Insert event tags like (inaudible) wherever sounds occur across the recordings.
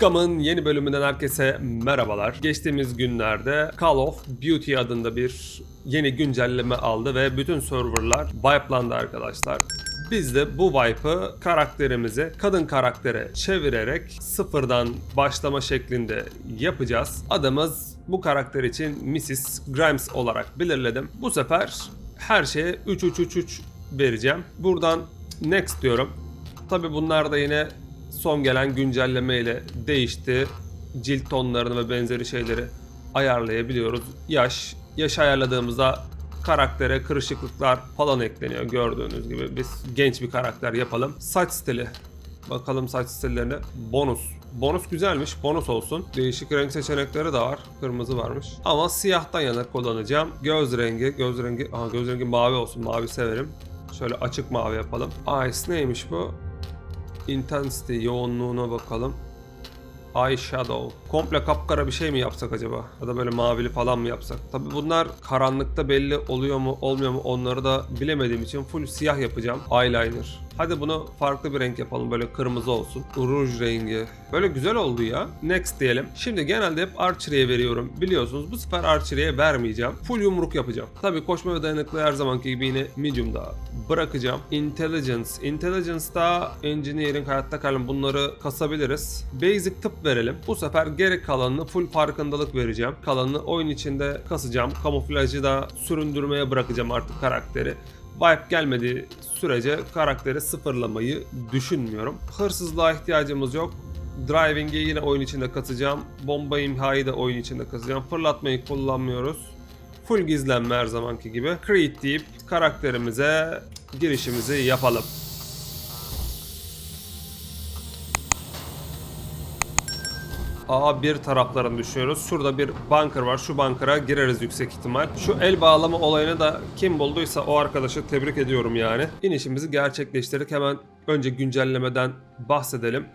Scum'ın yeni bölümünden herkese merhabalar. Geçtiğimiz günlerde Call of Duty adında bir yeni güncelleme aldı ve bütün serverlar wipelandı arkadaşlar. Biz de bu wipe'ı karakterimizi kadın karaktere çevirerek sıfırdan başlama şeklinde yapacağız. Adımız bu karakter için Mrs. Grimes olarak belirledim. Bu sefer her şeye 3-3-3-3 vereceğim. Buradan next diyorum. Tabi bunlar da yine son gelen güncelleme ile değişti. Cilt tonlarını ve benzeri şeyleri ayarlayabiliyoruz. Yaş, yaş ayarladığımızda karaktere kırışıklıklar falan ekleniyor gördüğünüz gibi. Biz genç bir karakter yapalım. Saç stili. Bakalım saç stillerine. Bonus. Bonus güzelmiş. Bonus olsun. Değişik renk seçenekleri de var. Kırmızı varmış. Ama siyahtan yana kullanacağım. Göz rengi. Göz rengi. Aha, göz rengi mavi olsun. Mavi severim. Şöyle açık mavi yapalım. Ice neymiş bu? Intensity yoğunluğuna bakalım. Eyeshadow. Komple kapkara bir şey mi yapsak acaba? Ya da böyle mavili falan mı yapsak? Tabi bunlar karanlıkta belli oluyor mu olmuyor mu onları da bilemediğim için full siyah yapacağım. Eyeliner. Hadi bunu farklı bir renk yapalım böyle kırmızı olsun. Ruj rengi. Böyle güzel oldu ya. Next diyelim. Şimdi genelde hep Archery'e veriyorum. Biliyorsunuz bu sefer Archery'e vermeyeceğim. Full yumruk yapacağım. Tabi koşma ve dayanıklı her zamanki gibi yine medium'da bırakacağım. Intelligence. Intelligence'da Engineering, hayatta kalın bunları kasabiliriz. Basic tıp verelim. Bu sefer gerek kalanını full farkındalık vereceğim. Kalanını oyun içinde kasacağım. Kamuflajı da süründürmeye bırakacağım artık karakteri. Vibe gelmediği sürece karakteri sıfırlamayı düşünmüyorum. Hırsızlığa ihtiyacımız yok. Driving'i yine oyun içinde katacağım. Bomba imhayı da oyun içinde katacağım. Fırlatmayı kullanmıyoruz. Full gizlenme her zamanki gibi. Create deyip karakterimize girişimizi yapalım. A1 taraflarını düşüyoruz. Şurada bir bunker var. Şu bunkera gireriz yüksek ihtimal. Şu el bağlama olayını da kim bulduysa o arkadaşı tebrik ediyorum yani. İnişimizi gerçekleştirdik. Hemen önce güncellemeden bahsedelim.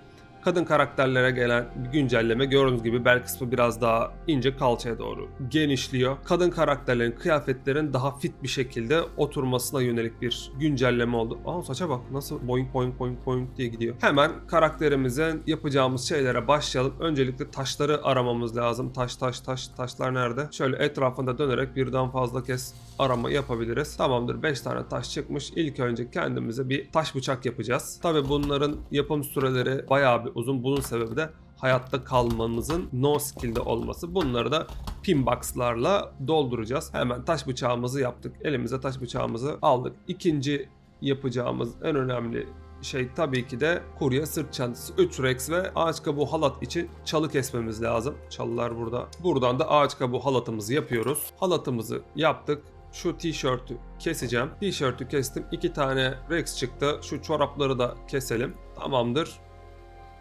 Kadın karakterlere gelen bir güncelleme gördüğünüz gibi bel kısmı biraz daha ince kalçaya doğru genişliyor. Kadın karakterlerin kıyafetlerin daha fit bir şekilde oturmasına yönelik bir güncelleme oldu. Aa saça bak nasıl boing boing boing boing diye gidiyor. Hemen karakterimizin yapacağımız şeylere başlayalım. Öncelikle taşları aramamız lazım. Taş taş taş taşlar nerede? Şöyle etrafında dönerek birden fazla kez arama yapabiliriz. Tamamdır 5 tane taş çıkmış. İlk önce kendimize bir taş bıçak yapacağız. Tabi bunların yapım süreleri bayağı bir uzun. Bunun sebebi de hayatta kalmamızın no skill'de olması. Bunları da pinbox'larla dolduracağız. Hemen taş bıçağımızı yaptık. Elimize taş bıçağımızı aldık. İkinci yapacağımız en önemli şey tabii ki de kurye sırt çantası 3 rex ve ağaç kabuğu halat için çalı kesmemiz lazım. Çalılar burada. Buradan da ağaç kabuğu halatımızı yapıyoruz. Halatımızı yaptık. Şu tişörtü keseceğim. Tişörtü kestim. 2 tane rex çıktı. Şu çorapları da keselim. Tamamdır.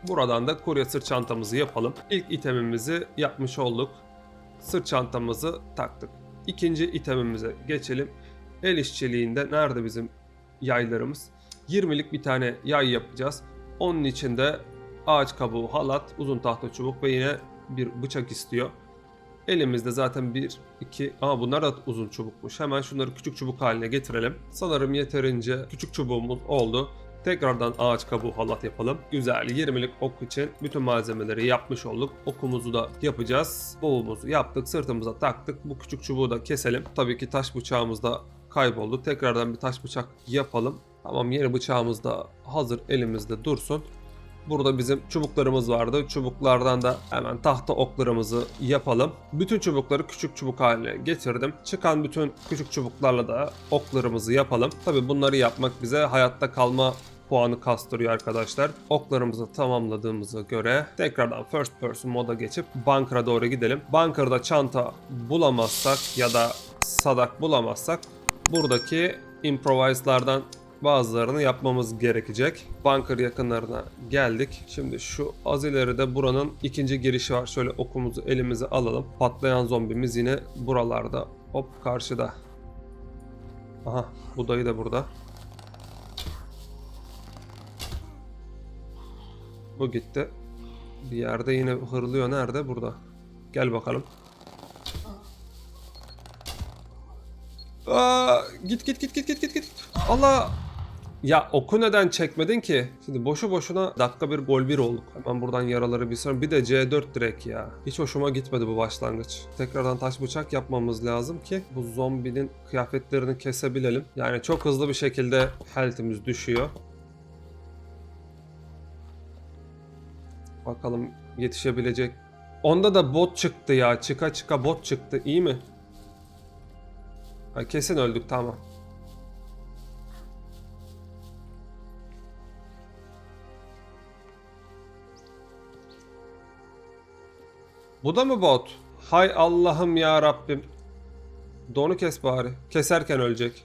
Buradan da kurye sırt çantamızı yapalım. İlk itemimizi yapmış olduk. Sırt çantamızı taktık. İkinci itemimize geçelim. El işçiliğinde nerede bizim yaylarımız? 20'lik bir tane yay yapacağız. Onun içinde ağaç kabuğu, halat, uzun tahta çubuk ve yine bir bıçak istiyor. Elimizde zaten bir, iki, ama bunlar da uzun çubukmuş. Hemen şunları küçük çubuk haline getirelim. Sanırım yeterince küçük çubuğumuz oldu. Tekrardan ağaç kabuğu halat yapalım. Güzel 20'lik ok için bütün malzemeleri yapmış olduk. Okumuzu da yapacağız. Boğumuzu yaptık. Sırtımıza taktık. Bu küçük çubuğu da keselim. Tabii ki taş bıçağımız da kayboldu. Tekrardan bir taş bıçak yapalım. Tamam yeni bıçağımız da hazır elimizde dursun. Burada bizim çubuklarımız vardı. Çubuklardan da hemen tahta oklarımızı yapalım. Bütün çubukları küçük çubuk haline getirdim. Çıkan bütün küçük çubuklarla da oklarımızı yapalım. Tabi bunları yapmak bize hayatta kalma puanı kastırıyor arkadaşlar. Oklarımızı tamamladığımıza göre tekrardan first person moda geçip bunker'a doğru gidelim. Bunker'da çanta bulamazsak ya da sadak bulamazsak buradaki improvise'lardan bazılarını yapmamız gerekecek. Bunker yakınlarına geldik. Şimdi şu az ileride buranın ikinci girişi var. Şöyle okumuzu elimize alalım. Patlayan zombimiz yine buralarda. Hop karşıda. Aha bu dayı da burada. Bu gitti. Bir yerde yine hırlıyor. Nerede? Burada. Gel bakalım. Aa, git git git git git git git. Allah! Ya oku neden çekmedin ki? Şimdi boşu boşuna dakika bir gol bir olduk. Hemen buradan yaraları bir sonra bir de C4 direkt ya. Hiç hoşuma gitmedi bu başlangıç. Tekrardan taş bıçak yapmamız lazım ki bu zombinin kıyafetlerini kesebilelim. Yani çok hızlı bir şekilde health'imiz düşüyor. Bakalım yetişebilecek. Onda da bot çıktı ya. Çıka çıka bot çıktı. İyi mi? Ha, kesin öldük tamam. Bu da mı bot? Hay Allah'ım ya Rabbim. Donu kes bari. Keserken ölecek.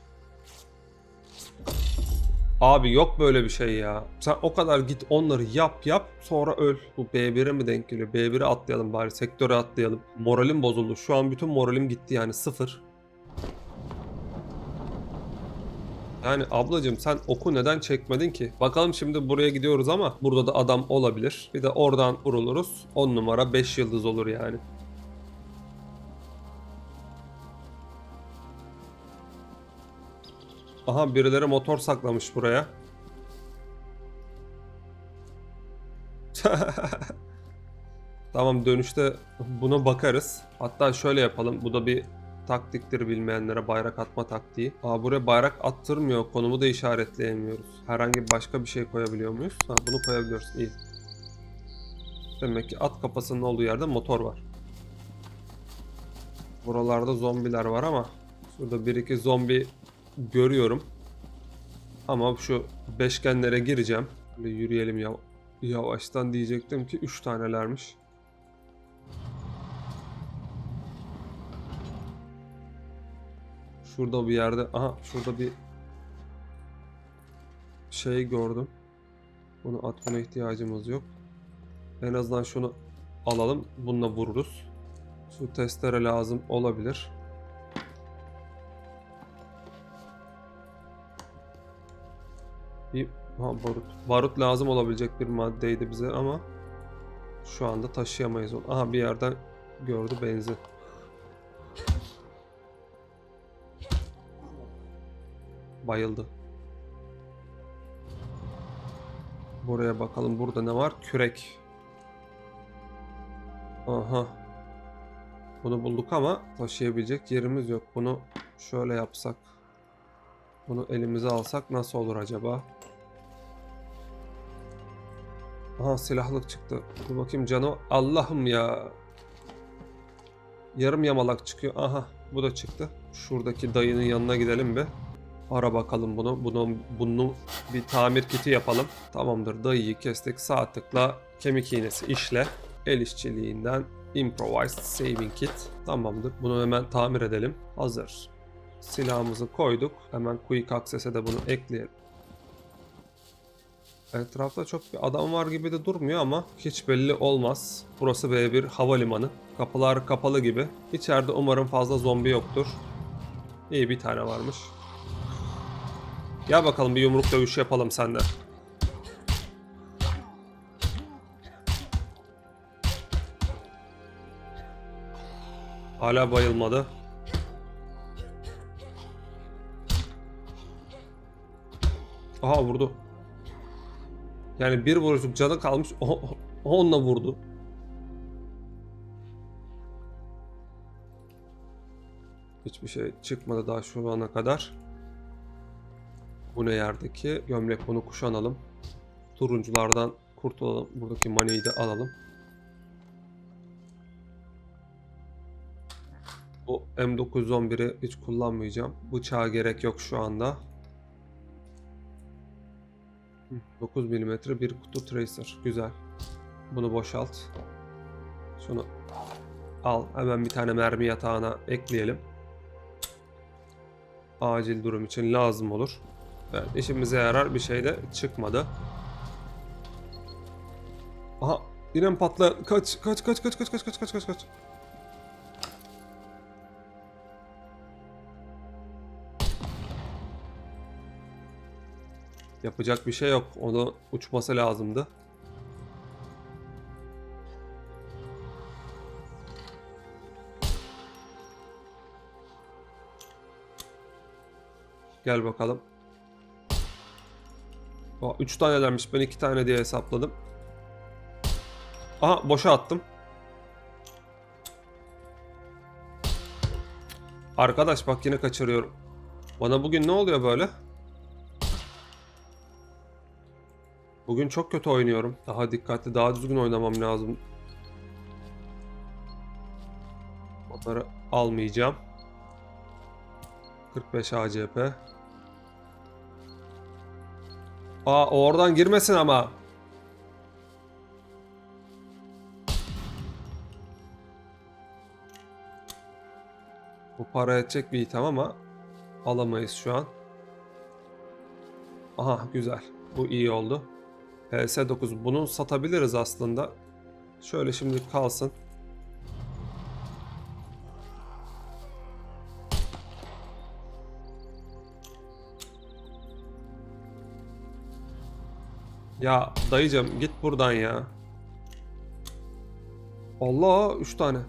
Abi yok böyle bir şey ya. Sen o kadar git onları yap yap sonra öl. Bu B1'e mi denk geliyor? B1'e atlayalım bari. Sektöre atlayalım. Moralim bozuldu. Şu an bütün moralim gitti yani sıfır. Yani ablacığım sen oku neden çekmedin ki? Bakalım şimdi buraya gidiyoruz ama burada da adam olabilir. Bir de oradan vuruluruz. 10 numara 5 yıldız olur yani. Aha birileri motor saklamış buraya. (laughs) tamam dönüşte buna bakarız. Hatta şöyle yapalım. Bu da bir taktiktir bilmeyenlere bayrak atma taktiği. Aa buraya bayrak attırmıyor. Konumu da işaretleyemiyoruz. Herhangi başka bir şey koyabiliyor muyuz? Ha bunu koyabiliyoruz. İyi. Demek ki at kafasının olduğu yerde motor var. Buralarda zombiler var ama şurada bir iki zombi görüyorum. Ama şu beşgenlere gireceğim. Bir yürüyelim ya yavaştan diyecektim ki 3 tanelermiş. Şurada bir yerde aha şurada bir şey gördüm. Bunu atmana ihtiyacımız yok. En azından şunu alalım. Bununla vururuz. Şu testere lazım olabilir. Bir ha, barut. Barut lazım olabilecek bir maddeydi bize ama şu anda taşıyamayız onu. Aha bir yerden gördü benzin. Bayıldı. Buraya bakalım burada ne var? Kürek. Aha. Bunu bulduk ama taşıyabilecek yerimiz yok. Bunu şöyle yapsak. Bunu elimize alsak nasıl olur acaba? Aha silahlık çıktı. Dur bakayım canı. Allah'ım ya. Yarım yamalak çıkıyor. Aha bu da çıktı. Şuradaki dayının yanına gidelim bir. Ara bakalım bunu. Bunu, bunu bir tamir kiti yapalım. Tamamdır dayıyı kestik. Sağ tıkla kemik iğnesi işle. El işçiliğinden Improvised Saving Kit. Tamamdır. Bunu hemen tamir edelim. Hazır. Silahımızı koyduk. Hemen Quick Access'e de bunu ekleyelim. Etrafta çok bir adam var gibi de durmuyor ama hiç belli olmaz. Burası B1 havalimanı. Kapılar kapalı gibi. İçeride umarım fazla zombi yoktur. İyi bir tane varmış. Gel bakalım bir yumruk dövüş yapalım sende. Hala bayılmadı. Aha vurdu. Yani bir vuruşluk canı kalmış. Onunla vurdu. Hiçbir şey çıkmadı daha şu ana kadar. Bu ne yerdeki? Gömlek bunu kuşanalım. Turunculardan kurtulalım. Buradaki maniyi de alalım. Bu M911'i hiç kullanmayacağım. Bıçağa gerek yok şu anda. Hı, 9 mm bir kutu tracer. Güzel. Bunu boşalt. Şunu al. Hemen bir tane mermi yatağına ekleyelim. Acil durum için lazım olur. Evet, işimize yarar bir şey de çıkmadı. Aha, yine patla? Kaç, kaç, kaç, kaç, kaç, kaç, kaç, kaç, kaç, Yapacak bir şey yok. Onu uçması lazımdı. Gel bakalım. Aa, üç tanelermiş. Ben iki tane diye hesapladım. Aha boşa attım. Arkadaş bak yine kaçırıyorum. Bana bugün ne oluyor böyle? Bugün çok kötü oynuyorum. Daha dikkatli, daha düzgün oynamam lazım. Onları almayacağım. 45 ACP. Aa oradan girmesin ama. Bu para edecek bir item ama alamayız şu an. Aha güzel. Bu iyi oldu. PS9 bunu satabiliriz aslında. Şöyle şimdi kalsın. Ya dayıcım git buradan ya. Allah 3 tane.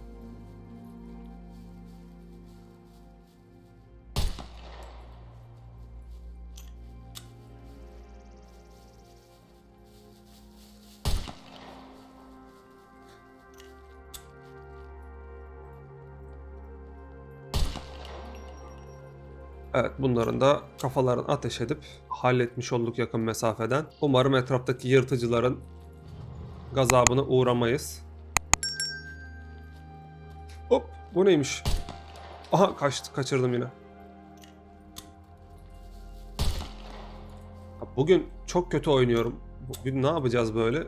Evet bunların da kafalarını ateş edip halletmiş olduk yakın mesafeden. Umarım etraftaki yırtıcıların gazabına uğramayız. Hop bu neymiş? Aha kaçtı kaçırdım yine. Bugün çok kötü oynuyorum. Bugün ne yapacağız böyle?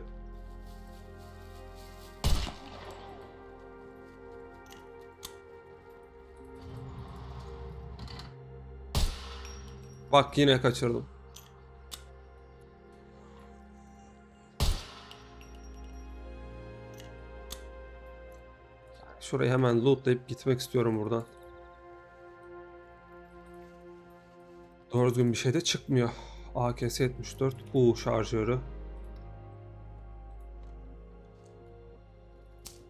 Bak yine kaçırdım. Şurayı hemen lootlayıp gitmek istiyorum buradan. Doğru düzgün bir şey de çıkmıyor. AKS-74 U şarjörü.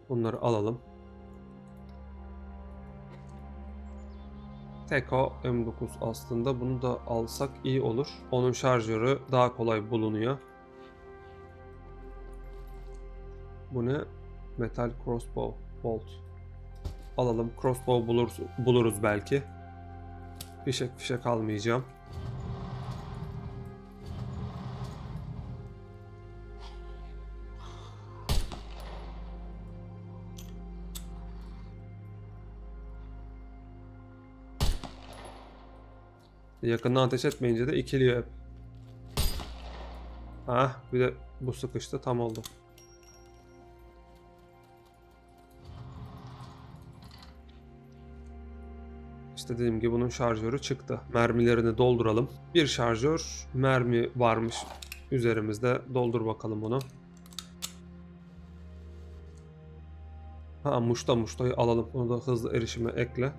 Bunları alalım. Teko M9 aslında bunu da alsak iyi olur. Onun şarjörü daha kolay bulunuyor. Bu ne? Metal crossbow bolt. Alalım. Crossbow buluruz, buluruz belki. Fişek fişek almayacağım. Yakından ateş etmeyince de ikiliyor hep. Ah bir de bu sıkıştı tam oldu. İşte dediğim gibi bunun şarjörü çıktı. Mermilerini dolduralım. Bir şarjör mermi varmış üzerimizde. Doldur bakalım bunu. Ha muşta muştayı alalım. Onu da hızlı erişime ekle.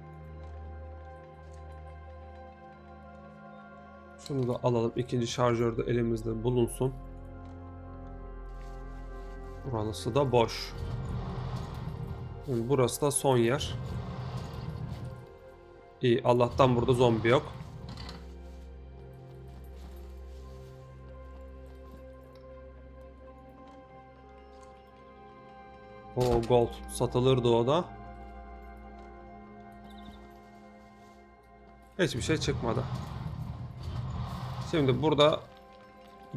Şunu da alalım. İkinci şarjör de elimizde bulunsun. Burası da boş. Şimdi burası da son yer. İyi. Allah'tan burada zombi yok. O gold satılırdı o da. Hiçbir şey çıkmadı. Şimdi burada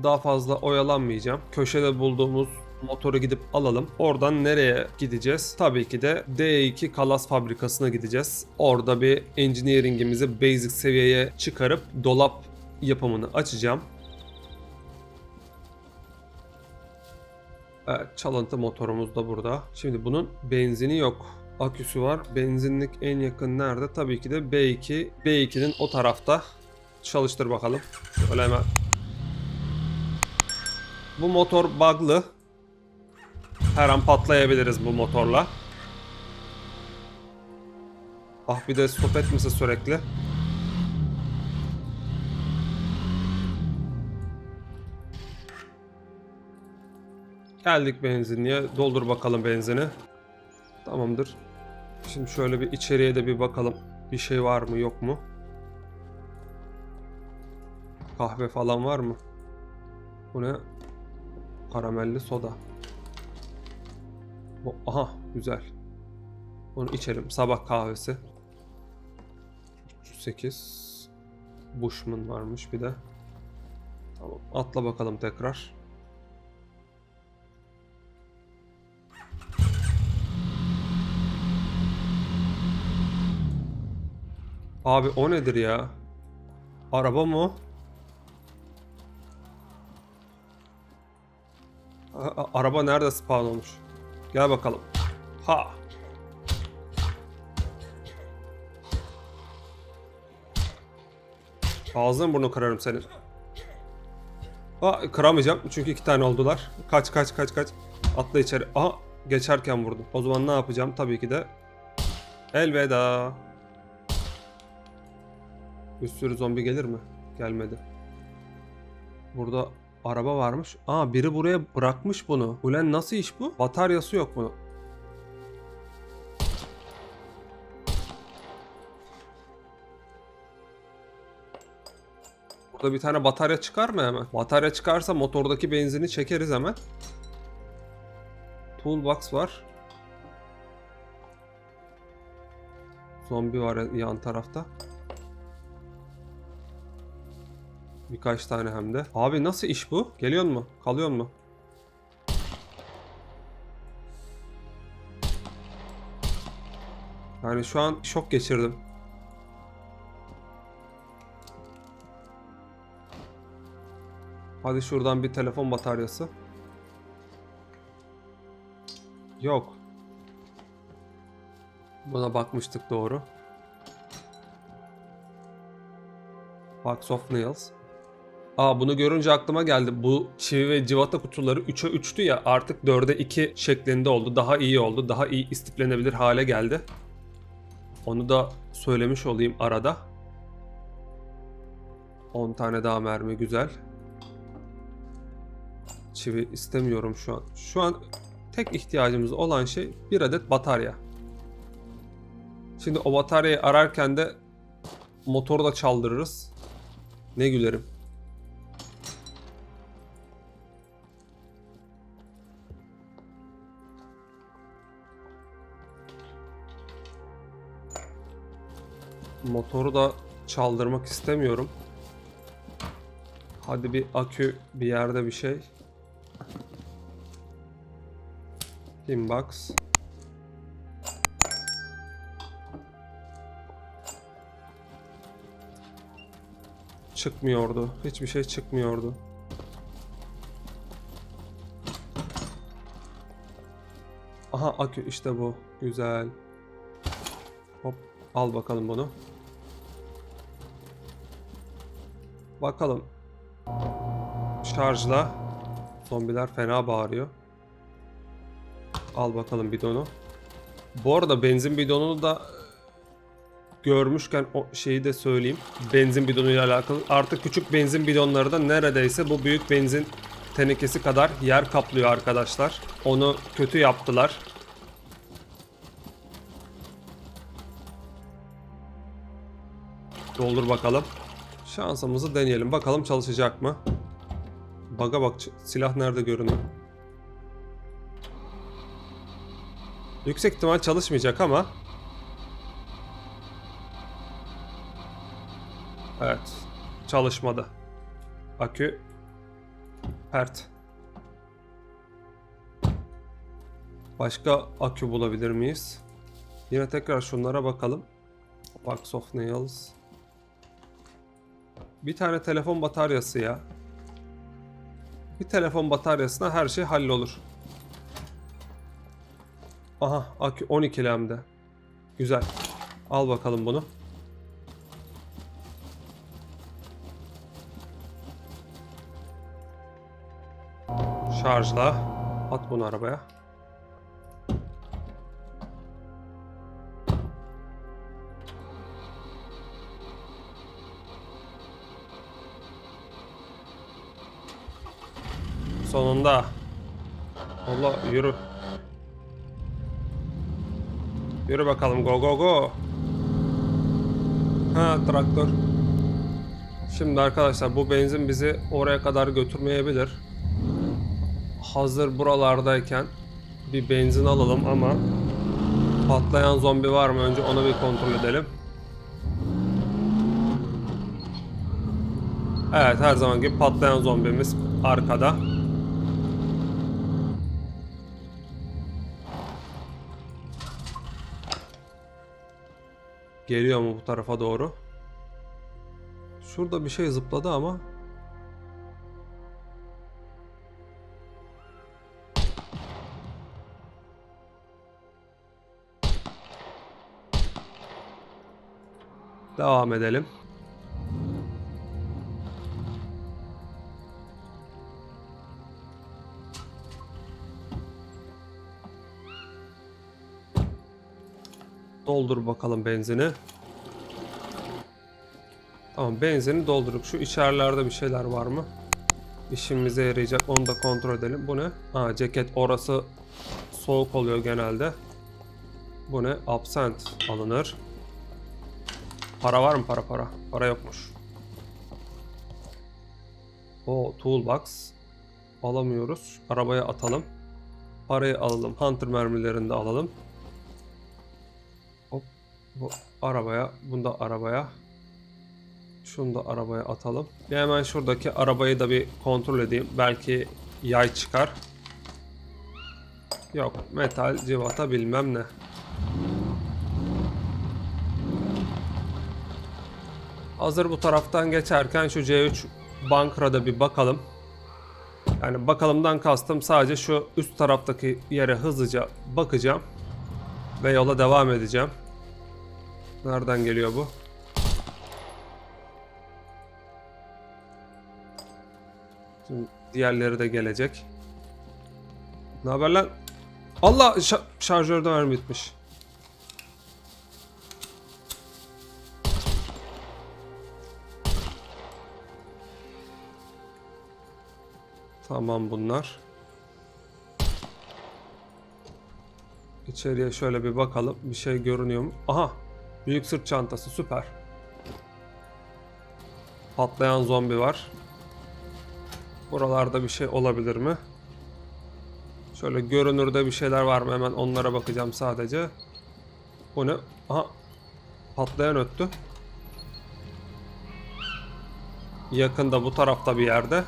daha fazla oyalanmayacağım. Köşede bulduğumuz motoru gidip alalım. Oradan nereye gideceğiz? Tabii ki de D2 Kalas fabrikasına gideceğiz. Orada bir engineering'imizi basic seviyeye çıkarıp dolap yapımını açacağım. Evet, çalıntı motorumuz da burada. Şimdi bunun benzini yok. Aküsü var. Benzinlik en yakın nerede? Tabii ki de B2. B2'nin o tarafta. Çalıştır bakalım. Şöyle hemen. Bu motor bug'lı. Her an patlayabiliriz bu motorla. Ah bir de stop etmese sürekli. Geldik benzinliğe. Doldur bakalım benzini. Tamamdır. Şimdi şöyle bir içeriye de bir bakalım. Bir şey var mı yok mu? Kahve falan var mı? Bu ne? Karamelli soda. Bu, aha güzel. Bunu içelim. Sabah kahvesi. 308. Bushman varmış bir de. Tamam. Atla bakalım tekrar. Abi o nedir ya? Araba mı o? Araba nerede spawn olmuş? Gel bakalım. Ha. Ağzını burnunu kırarım senin. Aa, kıramayacağım çünkü iki tane oldular. Kaç kaç kaç kaç. Atla içeri. Aha geçerken vurdum. O zaman ne yapacağım? Tabii ki de elveda. Bir sürü zombi gelir mi? Gelmedi. Burada araba varmış. Aa biri buraya bırakmış bunu. Ulan nasıl iş bu? Bataryası yok bunun. Burada bir tane batarya çıkar mı hemen? Batarya çıkarsa motordaki benzini çekeriz hemen. Toolbox var. Zombi var yan tarafta. Birkaç tane hem de. Abi nasıl iş bu? Geliyor mu? Kalıyor mu? Yani şu an şok geçirdim. Hadi şuradan bir telefon bataryası. Yok. Buna bakmıştık doğru. Box of Nails. Aa bunu görünce aklıma geldi. Bu çivi ve civata kutuları 3'e 3'tü ya artık 4'e 2 şeklinde oldu. Daha iyi oldu. Daha iyi istiflenebilir hale geldi. Onu da söylemiş olayım arada. 10 tane daha mermi güzel. Çivi istemiyorum şu an. Şu an tek ihtiyacımız olan şey bir adet batarya. Şimdi o bataryayı ararken de motoru da çaldırırız. Ne gülerim. Motoru da çaldırmak istemiyorum. Hadi bir akü bir yerde bir şey. Inbox. Çıkmıyordu. Hiçbir şey çıkmıyordu. Aha akü işte bu. Güzel. Hop al bakalım bunu. Bakalım. Şarjla. Zombiler fena bağırıyor. Al bakalım bidonu. Bu arada benzin bidonunu da görmüşken o şeyi de söyleyeyim. Benzin bidonuyla alakalı. Artık küçük benzin bidonları da neredeyse bu büyük benzin tenekesi kadar yer kaplıyor arkadaşlar. Onu kötü yaptılar. Doldur bakalım. Şansımızı deneyelim. Bakalım çalışacak mı? Baga bak silah nerede görünüyor? Yüksek ihtimal çalışmayacak ama Evet. Çalışmadı. Akü pert. Başka akü bulabilir miyiz? Yine tekrar şunlara bakalım. Box of Nails. Bir tane telefon bataryası ya. Bir telefon bataryasına her şey hallolur. Aha akü 12 lemde. Güzel. Al bakalım bunu. Şarjla. At bunu arabaya. Sonunda. Allah yürü. Yürü bakalım go go go. Ha traktör. Şimdi arkadaşlar bu benzin bizi oraya kadar götürmeyebilir. hazır buralardayken bir benzin alalım ama patlayan zombi var mı? Önce onu bir kontrol edelim. Evet her zaman gibi patlayan zombimiz arkada. Geliyor mu bu tarafa doğru? Şurada bir şey zıpladı ama. Devam edelim. Doldur bakalım benzini. Tamam benzini doldurduk. Şu içerilerde bir şeyler var mı? İşimize yarayacak. Onu da kontrol edelim. Bu ne? Ha ceket orası soğuk oluyor genelde. Bu ne? Absent alınır. Para var mı para para? Para yokmuş. O toolbox. Alamıyoruz. Arabaya atalım. Parayı alalım. Hunter mermilerini de alalım. Bu arabaya. Bunu da arabaya. Şunu da arabaya atalım. Hemen şuradaki arabayı da bir kontrol edeyim. Belki yay çıkar. Yok. Metal, civata bilmem ne. Hazır bu taraftan geçerken şu C3 bankrada bir bakalım. Yani bakalımdan kastım sadece şu üst taraftaki yere hızlıca bakacağım. Ve yola devam edeceğim. Nereden geliyor bu? Şimdi diğerleri de gelecek. Ne haber lan? Allah şa- şarjörde mermi bitmiş. Tamam bunlar. İçeriye şöyle bir bakalım. Bir şey görünüyor mu? Aha! Büyük sırt çantası süper. Patlayan zombi var. Buralarda bir şey olabilir mi? Şöyle görünürde bir şeyler var mı? Hemen onlara bakacağım sadece. Bu ne? Aha! Patlayan öttü. Yakında bu tarafta bir yerde.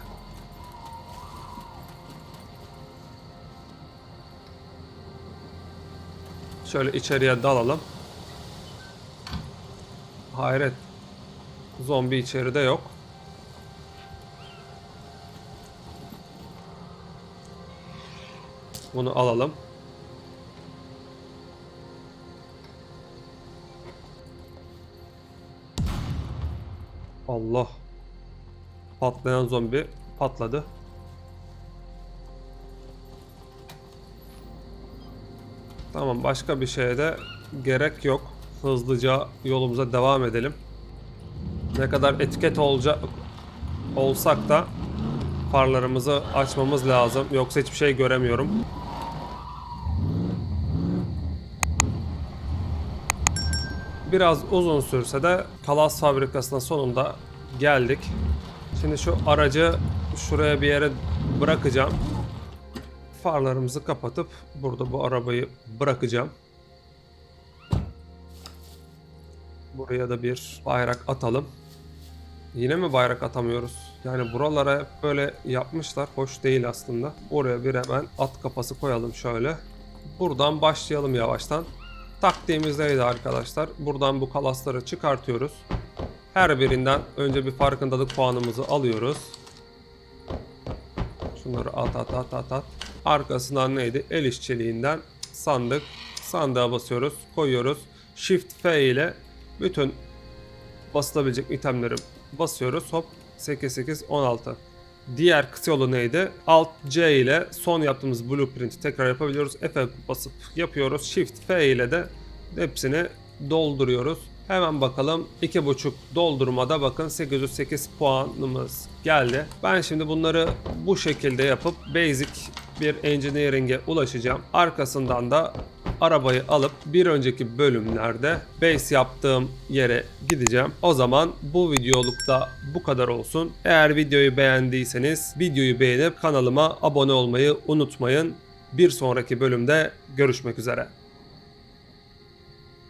Şöyle içeriye dalalım. Hayret. Zombi içeride yok. Bunu alalım. Allah. Patlayan zombi patladı. Tamam başka bir şeye de gerek yok. Hızlıca yolumuza devam edelim. Ne kadar etiket olacak olsak da farlarımızı açmamız lazım. Yoksa hiçbir şey göremiyorum. Biraz uzun sürse de kalas fabrikasına sonunda geldik. Şimdi şu aracı şuraya bir yere bırakacağım farlarımızı kapatıp burada bu arabayı bırakacağım. Buraya da bir bayrak atalım. Yine mi bayrak atamıyoruz? Yani buralara böyle yapmışlar. Hoş değil aslında. Oraya bir hemen at kafası koyalım şöyle. Buradan başlayalım yavaştan. Taktiğimiz neydi arkadaşlar? Buradan bu kalasları çıkartıyoruz. Her birinden önce bir farkındalık puanımızı alıyoruz. Şunları at at at at at. Arkasından neydi? El işçiliğinden sandık. Sandığa basıyoruz. Koyuyoruz. Shift F ile bütün basılabilecek itemleri basıyoruz. Hop 8 8 16. Diğer kısa yolu neydi? Alt C ile son yaptığımız blueprint'i tekrar yapabiliyoruz. F basıp yapıyoruz. Shift F ile de hepsini dolduruyoruz. Hemen bakalım 2.5 doldurmada bakın 808 puanımız geldi. Ben şimdi bunları bu şekilde yapıp basic bir engineering'e ulaşacağım. Arkasından da arabayı alıp bir önceki bölümlerde base yaptığım yere gideceğim. O zaman bu videolukta bu kadar olsun. Eğer videoyu beğendiyseniz videoyu beğenip kanalıma abone olmayı unutmayın. Bir sonraki bölümde görüşmek üzere.